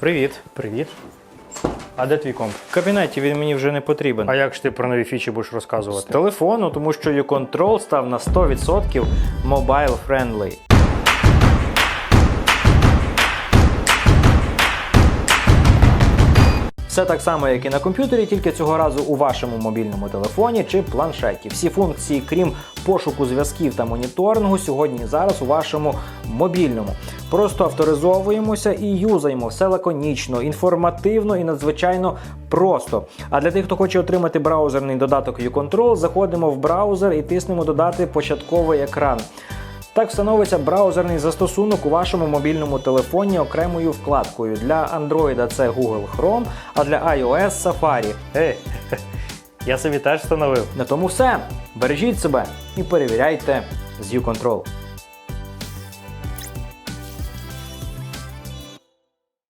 Привіт. Привіт. А де твій комп? В кабінеті він мені вже не потрібен. А як ж ти про нові фічі будеш з розказувати? телефону, тому що U-Control став на 100% mobile friendly. Все так само, як і на комп'ютері, тільки цього разу у вашому мобільному телефоні чи планшеті. Всі функції, крім пошуку зв'язків та моніторингу, сьогодні і зараз у вашому мобільному. Просто авторизовуємося і юзаємо все лаконічно, інформативно і надзвичайно просто. А для тих, хто хоче отримати браузерний додаток U-Control, заходимо в браузер і тиснемо додати початковий екран. Так встановиться браузерний застосунок у вашому мобільному телефоні окремою вкладкою. Для Android це Google Chrome, а для iOS Safari. Ей, я собі теж встановив. На тому все. Бережіть себе і перевіряйте з U-Control.